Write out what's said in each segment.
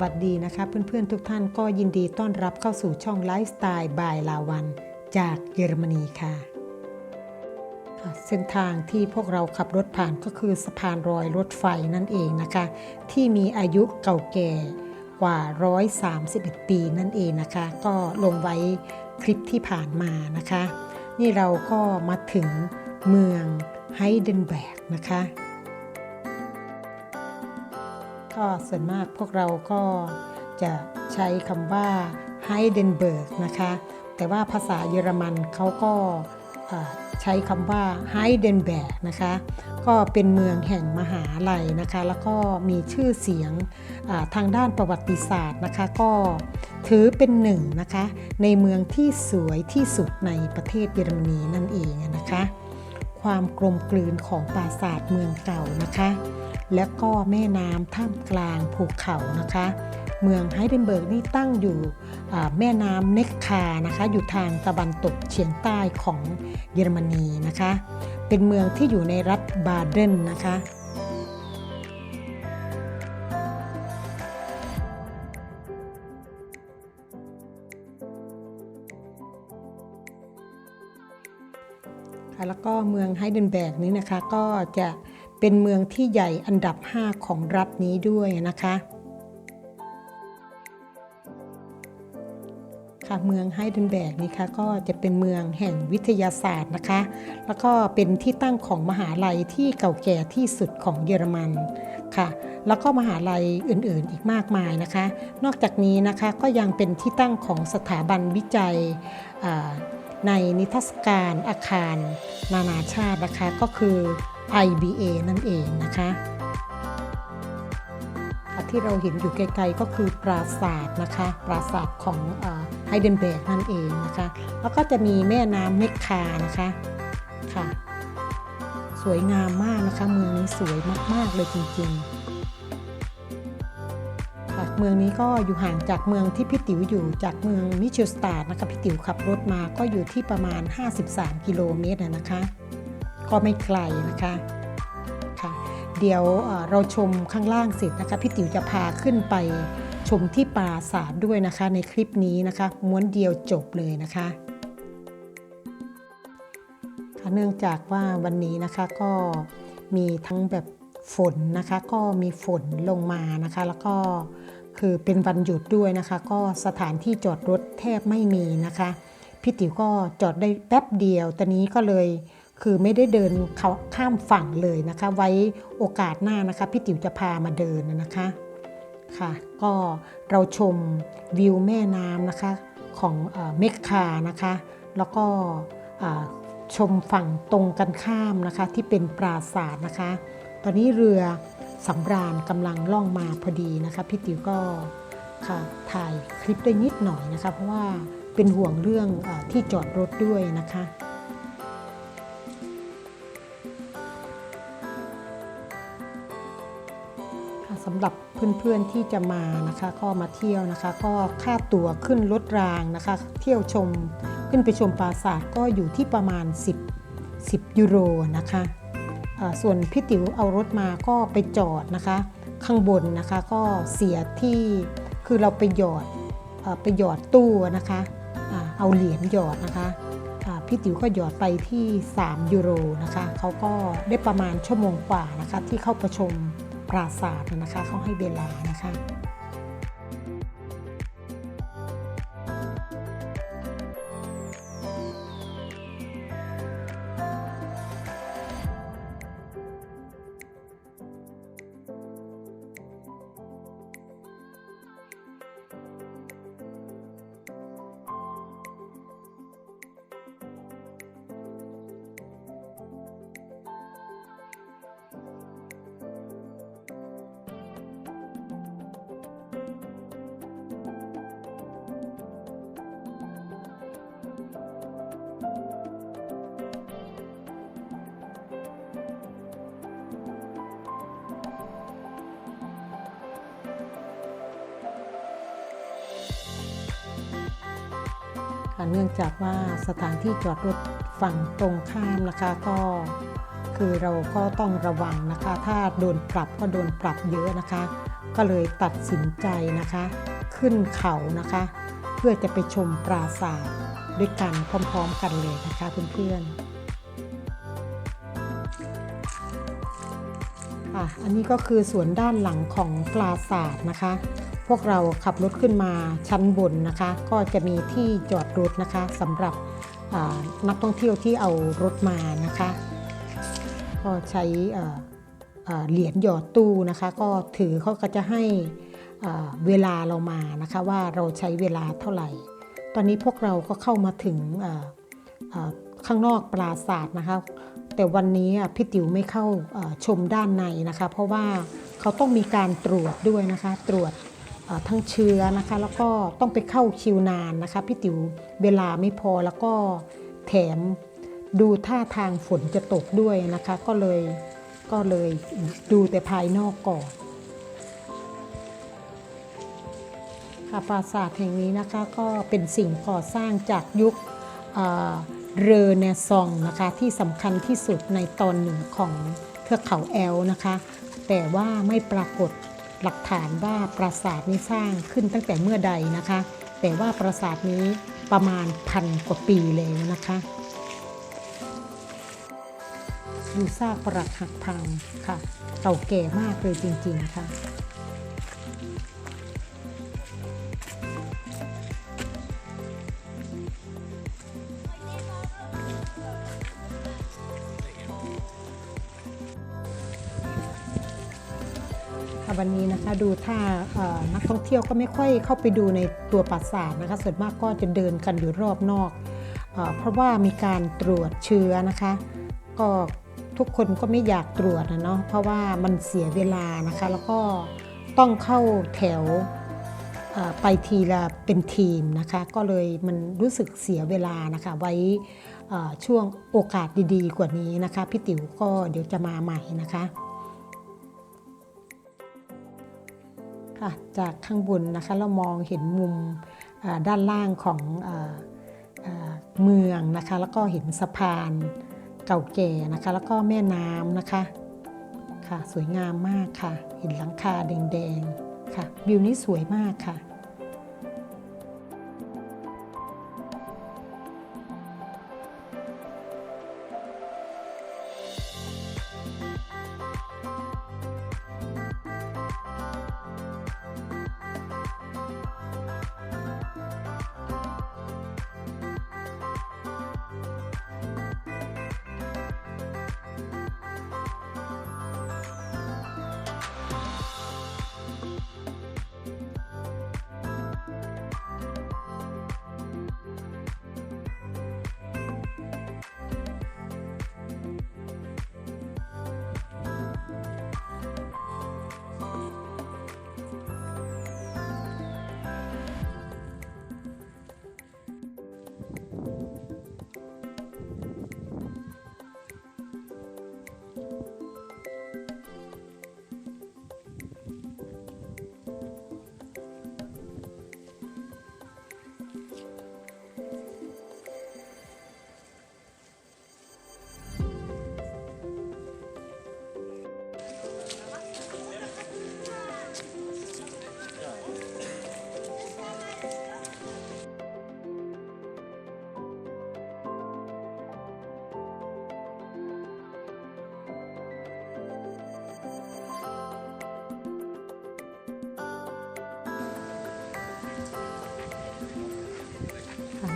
วัสดีนะคะ เพื่อนๆทุกท่านก็ยินดีต้อนรับเข้าสู่ช่องไลฟ์สไตล์บายลาวัน จากเยอรมนีค่ะ เส้นทางที่พวกเราขับรถผ่านก็คือสะพานรอยรถไฟนั่นเองนะคะ ที่มีอายุเก่าแก่กว่า 131 ปีนั่นเองนะคะ ก็ลงไว้คลิปที่ผ่านมานะคะ นี่เราก็มาถึงเมืองไฮเดนเบิร์กนะคะ ก็ส่วนมากพวกเราก็จะใช้คำว่าไฮเดนเบิร์กนะคะ แต่ว่าภาษาเยอรมันเขาก็ใช้คำว่าไฮเดนเบิร์กนะคะ ก็เป็นเมืองแห่งมหาลัยนะคะ แล้วก็มีชื่อเสียงทางด้านประวัติศาสตร์นะคะ ก็ถือเป็นหนึ่งนะคะ ในเมืองที่สวยที่สุดในประเทศเยอรมนีนั่นเองนะคะ ความกลมกลืนของปราสาทเมืองเก่านะคะ และก็แม่น้ำท่ามกลางภูเขานะคะ เมืองไฮเดนเบิร์กนี่ตั้งอยู่แม่น้ำเนคคานะคะ อยู่ทางตะวันตกเฉียงใต้ของเยอรมนีนะคะ เป็นเมืองที่อยู่ในรัฐบาเดนนะคะ ค่ะแล้วก็เมืองไฮเดนเบิร์กนี้นะคะก็จะเป็นเมืองที่ใหญ่อันดับ 5 ของรัฐนี้ด้วยนะคะค่ะเมืองไฮเดนเบิร์กนี่ค่ะก็จะเป็นเมืองแห่งวิทยาศาสตร์นะคะ แล้วก็เป็นที่ตั้งของมหาลัยที่เก่าแก่ที่สุดของเยอรมันค่ะ แล้วก็มหาลัยอื่นๆอีกมากมายนะคะ นอกจากนี้นะคะก็ยังเป็นที่ตั้งของสถาบันวิจัย ในนิทรรศการอาคารนานาชาตินะคะก็คือ IBA นั่นเองนะคะที่เราเห็นอยู่ไกลๆก็คือปราสาทนะคะปราสาทของไฮเดนเบิร์กนั่นเองนะคะแล้วก็จะมีแม่น้ำเมคคานะคะค่ะ สวยงามมากนะคะเมืองนี้สวยมากๆเลยจริงๆ เมืองนี้ก็อยู่ห่างจากเมืองที่พี่ติ๋วอยู่จากเมืองมิเชลสตาร์นะคะพี่ติ๋วขับรถมาก็อยู่ที่ประมาณ 53 กิโลเมตรนะคะ ก็ไม่ไกลนะคะค่ะเดี๋ยวเราชมข้างล่างเสร็จนะคะพี่ติ๋วจะพาขึ้นไปชมที่ปราสาทด้วยนะคะ ในคลิปนี้นะคะม้วนเดียวจบเลยนะคะเนื่องจากว่าวันนี้นะคะก็มีทั้งแบบฝนนะคะก็มีฝนลงมานะคะ แล้วก็ คือเป็นวันหยุดด้วยนะคะ ก็สถานที่จอดรถแทบไม่มีนะคะพี่ติ๋วก็จอดได้แป๊บเดียว ตอนนี้ก็เลยคือไม่ได้เดินเขาข้ามฝั่งเลยนะคะ ไว้โอกาสหน้านะคะพี่ติ๋วจะพามาเดินนะคะค่ะ ก็เราชมวิวแม่น้ำนะคะของเมกคานะคะ แล้วก็ชมฝั่งตรงกันข้ามนะคะที่เป็นปราสาทนะคะ ตอนนี้เรือ สำราญกำลังล่องมาพอดีนะคะพี่ติ๋วก็ค่ะถ่ายคลิปได้นิดหน่อยนะคะ เพราะว่าเป็นห่วงเรื่องอที่จอดรถด้วยนะคะสำหรับเพื่อนๆที่จะมานะคะก็มาเที่ยวนะคะ ก็ค่าตั๋วขึ้นรถรางนะคะ เที่ยวชมขึ้นไปชมปราสาทก็อยู่ที่ประมาณ 10 10 ยูโรนะคะ ส่วนพี่ติ๋วเอารถมาก็ไปจอดนะคะ ข้างบนนะคะก็เสียที่คือเราไปหยอดไปหยอดตู้นะคะเอาเหรียญหยอดนะคะพี่ติ๋วก็หยอดไปที่ 3 ยูโรนะคะเขาก็ได้ประมาณชั่วโมงกว่านะคะที่เข้าประชมปราสาทนะคะเขาให้เวลานะคะ ค่ะเนื่องจากว่าสถานที่จอดรถฝั่งตรงข้ามนะคะก็คือเราก็ต้องระวังนะคะ ถ้าโดนปรับก็โดนปรับเยอะนะคะ ก็เลยตัดสินใจนะคะ ขึ้นเขานะคะ เพื่อจะไปชมปราสาทด้วยกันพร้อมๆกันเลยนะคะเพื่อนๆค่ะอันนี้ก็คือส่วนด้านหลังของปราสาทนะคะ พวกเราขับรถขึ้นมาชั้นบนนะคะ ก็จะมีที่จอดรถนะคะสำหรับนักท่องเที่ยวที่เอารถมานะคะ ก็ใช้เหรียญหยอดตู้นะคะ ก็ถือเขาก็จะให้เวลาเรามานะคะ ว่าเราใช้เวลาเท่าไหร่ ตอนนี้พวกเราก็เข้ามาถึงข้างนอกปราสาทนะคะแต่วันนี้พี่ติ๋วไม่เข้าชมด้านในนะคะ เพราะว่าเขาต้องมีการตรวจด้วยนะคะ ตรวจ ทั้งเชื้อนะคะแล้วก็ต้องไปเข้าคิวนานนะคะพี่ติ๋วเวลาไม่พอแล้วก็แถมดูท่าทางฝนจะตกด้วยนะคะ ก็เลยก็เลยดูแต่ภายนอกก่อนค่ะปราสาทแห่งนี้นะคะก็เป็นสิ่งก่อสร้างจากยุคเรเนซองส์นะคะที่สำคัญที่สุดในตอนเหนือของเทือกเขาแอลนะคะ แต่ว่าไม่ปรากฏ หลักฐานว่าปราสาทนี้สร้างขึ้นตั้งแต่เมื่อใดนะคะ แต่ว่าปราสาทนี้ประมาณพันกว่าปีแล้วนะคะดูซากปรักหักพังค่ะเก่าแก่มากเลยจริง ๆ ค่ะ วันนี้นะคะดูถ้านักท่องเที่ยวก็ไม่ค่อยเข้าไปดูในตัวปราสาทนะคะส่วนมากก็จะเดินกันอยู่รอบนอกเอเพราะว่ามีการตรวจเชื้อนะคะ ก็ทุกคนก็ไม่อยากตรวจนะเนาะเพราะว่ามันเสียเวลานะคะ แล้วก็ต้องเข้าแถวไปทีละเป็นทีมนะคะ ก็เลยมันรู้สึกเสียเวลานะคะ ไว้ช่วงโอกาสดีๆ กว่านี้นะคะ พี่ติ๋วก็เดี๋ยวจะมาใหม่นะคะ ค่ะจากข้างบนนะคะเรามองเห็นมุมด้านล่างของเมืองนะคะแล้วก็เห็นสะพานเก่าแก่นะคะ แล้วก็แม่น้ำนะคะค่ะสวยงามมากค่ะ เห็นหลังคาแดงๆค่ะวิวนี้สวยมากค่ะ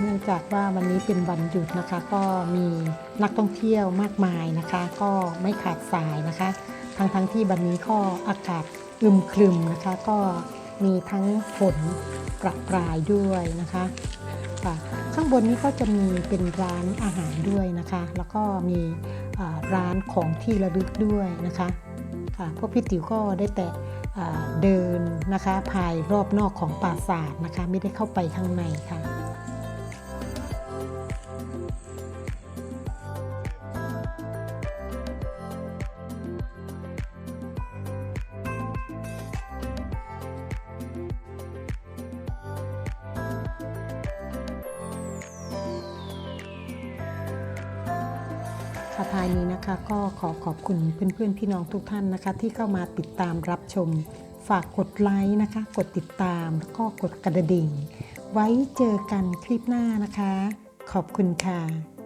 เนื่องจากว่าวันนี้เป็นวันหยุดนะคะ ก็มีนักท่องเที่ยวมากมายนะคะ ก็ไม่ขาดสายนะคะทั้งทั้งที่วันนี้ก็อากาศอึมครึมนะคะ ก็มีทั้งฝนประปรายด้วยนะคะค่ะข้างบนนี้ก็จะมีเป็นร้านอาหารด้วยนะคะ แล้วก็มีร้านของที่ระลึกด้วยนะคะค่ะพวกพี่ติ๋วก็ได้แต่เดินนะคะภายรอบนอกของปราสาทนะคะ ไม่ได้เข้าไปข้างในค่ะ ค่ะท้ายนี้นะคะก็ขอขอบคุณเพื่อนๆพี่น้องทุกท่านนะคะ ที่เข้ามาติดตามรับชม ฝากกดไลค์นะคะ กดติดตามแล้วก็กดกระดิ่ง ไว้เจอกันคลิปหน้านะคะ ขอบคุณค่ะ